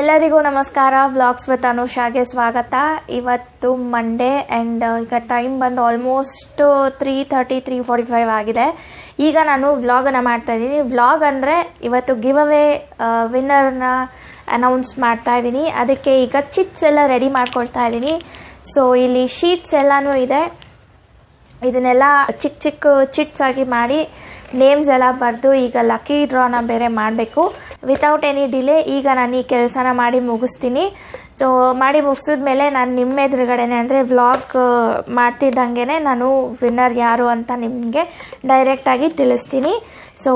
ಎಲ್ಲರಿಗೂ ನಮಸ್ಕಾರ. Vlogs with ಅನುಷಾಗೆ ಸ್ವಾಗತ. ಇವತ್ತು ಮಂಡೇ ಆ್ಯಂಡ್ ಈಗ ಟೈಮ್ ಬಂದು almost three thirty three forty five ಆಗಿದೆ. ಈಗ ನಾನು ವ್ಲಾಗನ್ನು ಮಾಡ್ತಾ ಇದ್ದೀನಿ. ವ್ಲಾಗ್ ಅಂದರೆ ಇವತ್ತು ಗಿವ್ ಅವೇ ವಿನ್ನರ್ನ ಅನೌನ್ಸ್ ಮಾಡ್ತಾ ಇದ್ದೀನಿ. ಅದಕ್ಕೆ ಈಗ ಚಿಟ್ಸ್ ಎಲ್ಲ ರೆಡಿ ಮಾಡ್ಕೊಳ್ತಾ ಇದ್ದೀನಿ. ಸೊ ಇಲ್ಲಿ ಶೀಟ್ಸ್ ಎಲ್ಲನೂ ಇದೆ. ಇದನ್ನೆಲ್ಲ ಚಿಕ್ಕ ಚಿಕ್ಕ ಚಿಟ್ಸ್ ಆಗಿ ಮಾಡಿ ನೇಮ್ಸ್ ಎಲ್ಲ ಬರೆದು ಈಗ ಲಕ್ಕಿ ಡ್ರಾನ ಬೇರೆ ಮಾಡಬೇಕು. ವಿತೌಟ್ ಎನಿ ಡಿಲೇ ಈಗ ನಾನು ಈ ಕೆಲಸನ ಮಾಡಿ ಮುಗಿಸ್ತೀನಿ. ಸೊ ಮಾಡಿ ಮುಗಿಸಿದ್ಮೇಲೆ ನಾನು ನಿಮ್ಮ ಎದುರುಗಡೆನೆ ಅಂದರೆ ವ್ಲಾಗ್ ಮಾಡ್ತಿದ್ದಂಗೆ ನಾನು ವಿನ್ನರ್ ಯಾರು ಅಂತ ನಿಮಗೆ ಡೈರೆಕ್ಟಾಗಿ ತಿಳಿಸ್ತೀನಿ. ಸೊ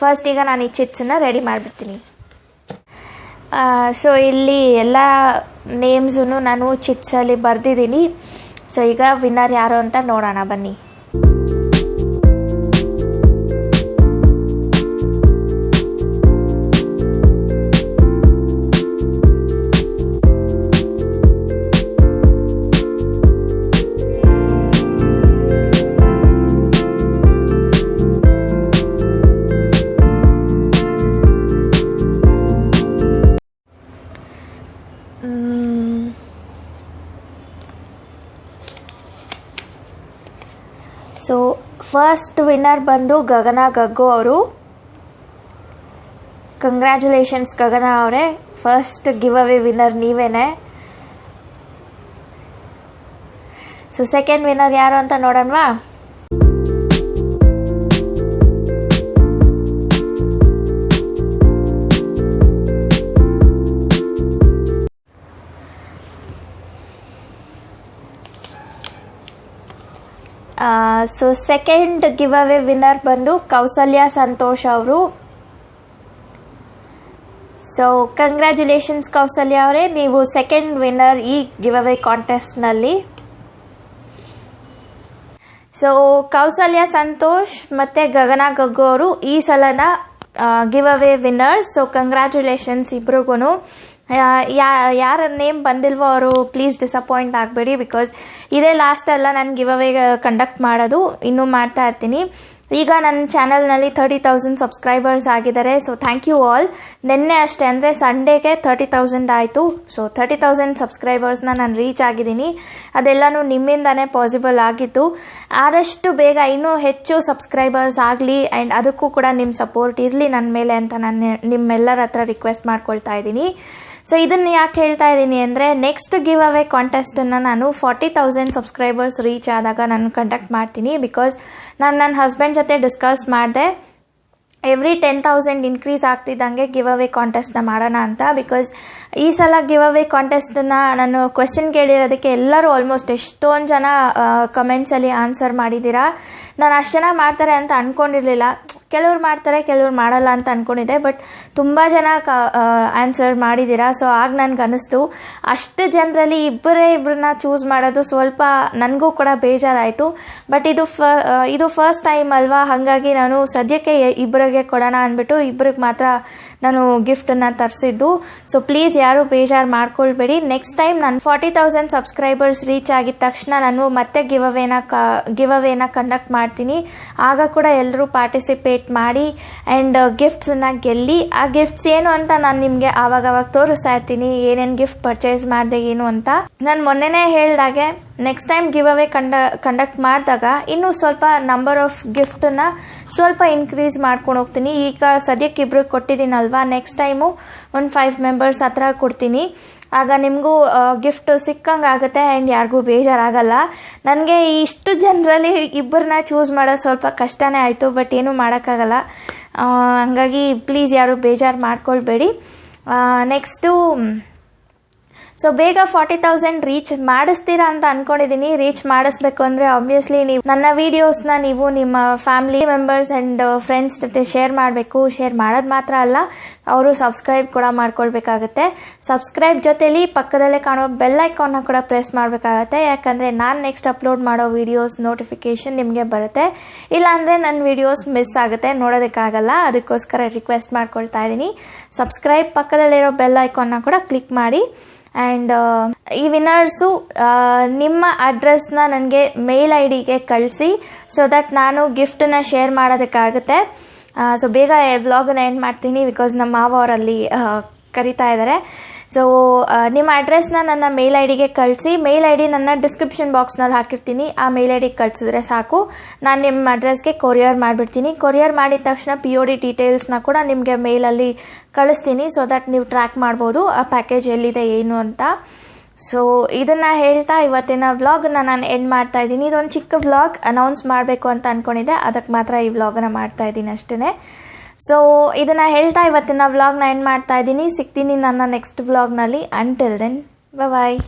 ಫಸ್ಟ್ ಈಗ ನಾನು ಈ ಚಿಟ್ಸನ್ನು ರೆಡಿ ಮಾಡಿಬಿಡ್ತೀನಿ. ಸೊ ಇಲ್ಲಿ ಎಲ್ಲ ನೇಮ್ಸನ್ನು ನಾನು ಚಿಟ್ಸಲ್ಲಿ ಬರೆದಿದ್ದೀನಿ. ಸೊ ಈಗ ವಿನ್ನರ್ ಯಾರು ಅಂತ ನೋಡೋಣ ಬನ್ನಿ. ಫಸ್ಟ್ ವಿನ್ನರ್ ಬಂದು ಗಗನ ಗಗ್ಗು ಅವರು. ಕಂಗ್ರ್ಯಾಚುಲೇಷನ್ಸ್ ಗಗನ ಅವರೇ. ಫಸ್ಟ್ ಗಿವ್ ಅವೇ ವಿನ್ನರ್ ನೀವೇನೆ. ಸೊ ಸೆಕೆಂಡ್ ವಿನ್ನರ್ ಯಾರು ಅಂತ ನೋಡೋಣವಾ? So second give away winner ಬಂದು ಕೌಸಲ್ಯ ಸಂತೋಷ್ ಅವರು. ಸೊ ಕಂಗ್ರ್ಯಾಚುಲೇಷನ್ಸ್ ಕೌಸಲ್ಯ ಅವರೇ. ನೀವು ಸೆಕೆಂಡ್ ವಿನ್ನರ್ ಈ ಗಿವ್ ಅವೇ ಕಾಂಟೆಸ್ಟ್ನಲ್ಲಿ ಸೊ ಕೌಸಲ್ಯ ಸಂತೋಷ್ ಮತ್ತು ಗಗನ ಗಗ್ಗೋ ಅವರು ಈ ಸಲನ give away winners so congratulations ಇಬ್ರಿಗೂ ಯಾ ಯಾರ ನೇಮ್ ಬಂದಿಲ್ವೋ ಅವರು ಪ್ಲೀಸ್ ಡಿಸಪಾಯಿಂಟ್ ಆಗಬೇಡಿ ಬಿಕಾಸ್ ಇದೇ ಲಾಸ್ಟ್ ಅಲ್ಲ ನಾನು ಗಿವ್ ಅವೇ ಕಂಡಕ್ಟ್ ಮಾಡೋದು ಇನ್ನೂ ಮಾಡ್ತಾ ಇರ್ತೀನಿ. ಈಗ ನನ್ನ ಚಾನಲ್ನಲ್ಲಿ ತರ್ಟಿ ತೌಸಂಡ್ ಸಬ್ಸ್ಕ್ರೈಬರ್ಸ್ ಆಗಿದ್ದಾರೆ ಸೊ ಥ್ಯಾಂಕ್ ಯು ಆಲ್ ನಿನ್ನೆ ಅಷ್ಟೇ ಅಂದರೆ ಸಂಡೇಗೆ ತರ್ಟಿ ತೌಸಂಡ್ ಆಯಿತು ಸೊ ತರ್ಟಿ ತೌಸಂಡ್ ಸಬ್ಸ್ಕ್ರೈಬರ್ಸ್ನ ನಾನು ರೀಚ್ ಆಗಿದ್ದೀನಿ. ಅದೆಲ್ಲನೂ ನಿಮ್ಮಿಂದನೇ ಪಾಸಿಬಲ್ ಆಗಿತ್ತು. ಆದಷ್ಟು ಬೇಗ ಇನ್ನೂ ಹೆಚ್ಚು ಸಬ್ಸ್ಕ್ರೈಬರ್ಸ್ ಆಗಲಿ ಆ್ಯಂಡ್ ಅದಕ್ಕೂ ಕೂಡ ನಿಮ್ಮ ಸಪೋರ್ಟ್ ಇರಲಿ ನನ್ನ ಮೇಲೆ ಅಂತ ನಾನು ನಿಮ್ಮೆಲ್ಲರ ಹತ್ರ ರಿಕ್ವೆಸ್ಟ್ ಮಾಡ್ಕೊಳ್ತಾ ಇದ್ದೀನಿ. ಸೊ ಇದನ್ನು ಯಾಕೆ ಹೇಳ್ತಾ ಇದ್ದೀನಿ ಅಂದರೆ ನೆಕ್ಸ್ಟ್ ಗಿವ್ ಅವೇ ಕಾಂಟೆಸ್ಟನ್ನು ನಾನು ಫಾರ್ಟಿ ತೌಸಂಡ್ ಸಬ್ಸ್ಕ್ರೈಬರ್ಸ್ ರೀಚ್ ಆದಾಗ ನಾನು ಕಂಡಕ್ಟ್ ಮಾಡ್ತೀನಿ ಬಿಕಾಸ್ ನಾನು ನನ್ನ ಹಸ್ಬೆಂಡ್ ಜೊತೆ ಡಿಸ್ಕಸ್ ಮಾಡಿದೆ. ಎವ್ರಿ ಟೆನ್ ತೌಸಂಡ್ ಇನ್ಕ್ರೀಸ್ ಆಗ್ತಿದ್ದಂಗೆ ಗಿವ್ ಅವೇ ಕಾಂಟೆಸ್ಟ್ನ ಮಾಡೋಣ ಅಂತ ಬಿಕಾಸ್ ಈ ಸಲ ಗಿವ್ ಅವೇ ಕಾಂಟೆಸ್ಟನ್ನ ನಾನು ಕ್ವೆಶನ್ ಕೇಳಿರೋದಕ್ಕೆ ಎಲ್ಲರೂ ಆಲ್ಮೋಸ್ಟ್ ಎಷ್ಟೊಂದು ಜನ ಕಮೆಂಟ್ಸಲ್ಲಿ ಆನ್ಸರ್ ಮಾಡಿದ್ದೀರಾ. ನಾನು ಅಷ್ಟು ಜನ ಮಾಡ್ತಾರೆ ಅಂತ ಅಂದ್ಕೊಂಡಿರಲಿಲ್ಲ ಕೆಲವ್ರು ಮಾಡ್ತಾರೆ, ಕೆಲವ್ರು ಮಾಡಲ್ಲ ಅಂತ ಅಂದ್ಕೊಂಡಿದ್ದೆ ಬಟ್ ತುಂಬ ಜನ ಕ ಆನ್ಸರ್ ಮಾಡಿದ್ದೀರಾ. ಸೊ ಆಗ ನನಗೆ ಅನ್ನಿಸ್ತು ಅಷ್ಟು ಜನರಲ್ಲಿ ಇಬ್ಬರೇ ಇಬ್ಬರನ್ನ ಚೂಸ್ ಮಾಡೋದು ಸ್ವಲ್ಪ ನನಗೂ ಕೂಡ ಬೇಜಾರಾಯಿತು. ಬಟ್ ಇದು ಫ ಇದು ಫಸ್ಟ್ ಟೈಮ್ ಅಲ್ವಾ? ಹಾಗಾಗಿ ನಾನು ಸದ್ಯಕ್ಕೆ ಇಬ್ಬರಿಗೆ ಕೊಡೋಣ ಅಂದ್ಬಿಟ್ಟು ಇಬ್ಬರಿಗೆ ಮಾತ್ರ ನಾನು ಗಿಫ್ಟನ್ನು ತರಿಸಿದ್ದು. ಸೊ ಪ್ಲೀಸ್ ಯಾರು ಬೇಜಾರು ಮಾಡ್ಕೊಳ್ಬೇಡಿ. ನೆಕ್ಸ್ಟ್ ಟೈಮ್ ನಾನು ಫಾರ್ಟಿ ತೌಸಂಡ್ ಸಬ್ಸ್ಕ್ರೈಬರ್ಸ್ ರೀಚ್ ಆಗಿದ ತಕ್ಷಣ ನಾನು ಮತ್ತೆ ಗಿವ್ ಅವೇನ ಕ ಗಿವ್ ಅವೇನ ಕಂಡಕ್ಟ್ ಮಾಡ್ತೀನಿ. ಆಗ ಕೂಡ ಎಲ್ಲರೂ ಪಾರ್ಟಿಸಿಪೇಟ್ ಮಾಡಿ ಆ್ಯಂಡ್ ಗಿಫ್ಟ್ಸನ್ನು ಗೆಲ್ಲಿ, ಆ ಗಿಫ್ಟ್ಸ್ ಏನು ಅಂತ ನಾನು ನಿಮಗೆ ಆವಾಗ ಅವಾಗ ತೋರಿಸ್ತಾ ಇರ್ತೀನಿ. ಏನೇನು ಗಿಫ್ಟ್ ಪರ್ಚೇಸ್ ಮಾಡಿದೆ ಏನು ಅಂತ. ನಾನು ಮೊನ್ನೆನೇ ಹೇಳ್ದಾಗೆ ನೆಕ್ಸ್ಟ್ ಟೈಮ್ ಗಿವ್ ಅವೇ ಕಂಡ ಕಂಡಕ್ಟ್ ಮಾಡಿದಾಗ ಇನ್ನೂ ಸ್ವಲ್ಪ ನಂಬರ್ ಆಫ್ ಗಿಫ್ಟನ್ನು ಸ್ವಲ್ಪ ಇನ್ಕ್ರೀಸ್ ಮಾಡ್ಕೊಂಡು ಹೋಗ್ತೀನಿ. ಈಗ ಸದ್ಯಕ್ಕೆ ಇಬ್ರಿಗೆ ಕೊಟ್ಟಿದ್ದೀನಲ್ವಾ? ನೆಕ್ಸ್ಟ್ ಟೈಮು ಒಂದು ಫೈವ್ ಮೆಂಬರ್ಸ್ ಹತ್ರ ಕೊಡ್ತೀನಿ. ಆಗ ನಿಮಗೂ ಗಿಫ್ಟ್ ಸಿಕ್ಕಂಗೆ ಆಗುತ್ತೆ ಆ್ಯಂಡ್ ಯಾರಿಗೂ ಬೇಜಾರಾಗಲ್ಲ. ನನಗೆ ಇಷ್ಟು ಜನರಲ್ಲಿ ಇಬ್ಬರನ್ನ ಚೂಸ್ ಮಾಡೋದು ಸ್ವಲ್ಪ ಕಷ್ಟನೇ ಆಯಿತು ಬಟ್ ಏನೂ ಮಾಡೋಕ್ಕಾಗಲ್ಲ. ಹಂಗಾಗಿ ಪ್ಲೀಸ್ ಯಾರು ಬೇಜಾರು ಮಾಡ್ಕೊಳ್ಬೇಡಿ. ನೆಕ್ಸ್ಟು ಸೊ ಬೇಗ ಫಾರ್ಟಿ ತೌಸಂಡ್ ರೀಚ್ ಮಾಡಿಸ್ತೀರಾ ಅಂತ ಅನ್ಕೊಂಡಿದ್ದೀನಿ ರೀಚ್ ಮಾಡಿಸ್ಬೇಕು ಅಂದರೆ ಆಬ್ವಿಯಸ್ಲಿ ನೀವು ನನ್ನ ವೀಡಿಯೋಸ್ನ ನೀವು ನಿಮ್ಮ ಫ್ಯಾಮಿಲಿ ಮೆಂಬರ್ಸ್ ಆ್ಯಂಡ್ ಫ್ರೆಂಡ್ಸ್ ಜೊತೆ ಶೇರ್ ಮಾಡಬೇಕು. ಶೇರ್ ಮಾಡೋದು ಮಾತ್ರ ಅಲ್ಲ, ಅವರು ಸಬ್ಸ್ಕ್ರೈಬ್ ಕೂಡ ಮಾಡ್ಕೊಳ್ಬೇಕಾಗತ್ತೆ. ಸಬ್ಸ್ಕ್ರೈಬ್ ಜೊತೆಲಿ ಪಕ್ಕದಲ್ಲೇ ಕಾಣೋ ಬೆಲ್ ಐಕಾನ್ನ ಕೂಡ ಪ್ರೆಸ್ ಮಾಡಬೇಕಾಗತ್ತೆ. ಯಾಕಂದರೆ ನಾನು ನೆಕ್ಸ್ಟ್ ಅಪ್ಲೋಡ್ ಮಾಡೋ ವೀಡಿಯೋಸ್ ನೋಟಿಫಿಕೇಶನ್ ನಿಮಗೆ ಬರುತ್ತೆ. ಇಲ್ಲಾಂದರೆ ನನ್ನ ವಿಡಿಯೋಸ್ ಮಿಸ್ ಆಗುತ್ತೆ, ನೋಡೋದಕ್ಕಾಗಲ್ಲ. ಅದಕ್ಕೋಸ್ಕರ ರಿಕ್ವೆಸ್ಟ್ ಮಾಡ್ಕೊಳ್ತಾ ಇದ್ದೀನಿ ಸಬ್ಸ್ಕ್ರೈಬ್ ಪಕ್ಕದಲ್ಲಿರೋ ಬೆಲ್ ಐಕಾನ್ನ ಕೂಡ ಕ್ಲಿಕ್ ಮಾಡಿ. ಆ್ಯಂಡ್ ಈ ವಿನ್ನರ್ಸು ನಿಮ್ಮ ಅಡ್ರೆಸ್ನ ನನಗೆ ಮೇಲ್ ಐ ಡಿಗೆ ಕಳಿಸಿ ಸೊ ದಟ್ ನಾನು ಗಿಫ್ಟನ್ನ ಶೇರ್ ಮಾಡೋದಕ್ಕಾಗುತ್ತೆ. ಸೊ ಬೇಗ ವ್ಲಾಗನ್ನ ಎಂಡ್ ಮಾಡ್ತೀನಿ ಬಿಕಾಸ್ ನಮ್ಮ ಮಾವ ಅವರಲ್ಲಿ ಕರಿತಾ ಇದ್ದಾರೆ ಸೊ ನಿಮ್ಮ ಅಡ್ರೆಸ್ನ ನನ್ನ ಮೇಲ್ ಐ ಡಿಗೆ ಕಳಿಸಿ. ಮೇಲ್ ಐ ಡಿ ನನ್ನ ಡಿಸ್ಕ್ರಿಪ್ಷನ್ ಬಾಕ್ಸ್ನಲ್ಲಿ ಹಾಕಿರ್ತೀನಿ. ಆ ಮೇಲ್ ಐ ಡಿಗೆ ಕಳಿಸಿದ್ರೆ ಸಾಕು. ನಾನು ನಿಮ್ಮ ಅಡ್ರೆಸ್ಗೆ ಕೊರಿಯರ್ ಮಾಡಿಬಿಡ್ತೀನಿ. ಕೊರಿಯರ್ ಮಾಡಿದ ತಕ್ಷಣ ಪಿ ಒ ಡಿ ಡೀಟೇಲ್ಸ್ನ ಕೂಡ ನಿಮಗೆ ಮೇಲಲ್ಲಿ ಕಳಿಸ್ತೀನಿ ಸೊ ದಟ್ ನೀವು ಟ್ರ್ಯಾಕ್ ಮಾಡ್ಬೋದು, ಆ ಪ್ಯಾಕೇಜ್ ಎಲ್ಲಿದೆ, ಏನು ಅಂತ. ಸೊ ಇದನ್ನು ಹೇಳ್ತಾ ಇವತ್ತಿನ ವ್ಲಾಗನ್ನ ನಾನು ಎಂಡ್ ಮಾಡ್ತಾ ಇದ್ದೀನಿ. ಇದೊಂದು ಚಿಕ್ಕ ವ್ಲಾಗ್ ಅನೌನ್ಸ್ ಮಾಡಬೇಕು ಅಂತ ಅಂದ್ಕೊಂಡಿದ್ದೆ ಅದಕ್ಕೆ ಮಾತ್ರ ಈ ವ್ಲಾಗನ್ನು ಮಾಡ್ತಾ ಇದ್ದೀನಿ ಅಷ್ಟೇ ಸೊ ಇದನ್ನು ಹೇಳ್ತಾ ಇವತ್ತಿನ ವ್ಲಾಗ್ನ ಎಂಡ್ ಮಾಡ್ತಾ ಇದ್ದೀನಿ. ಸಿಗ್ತೀನಿ ನನ್ನ ನೆಕ್ಸ್ಟ್ ವ್ಲಾಗ್ನಲ್ಲಿ ಅಂಟಿಲ್ ದೆನ್ ಬಾಯ್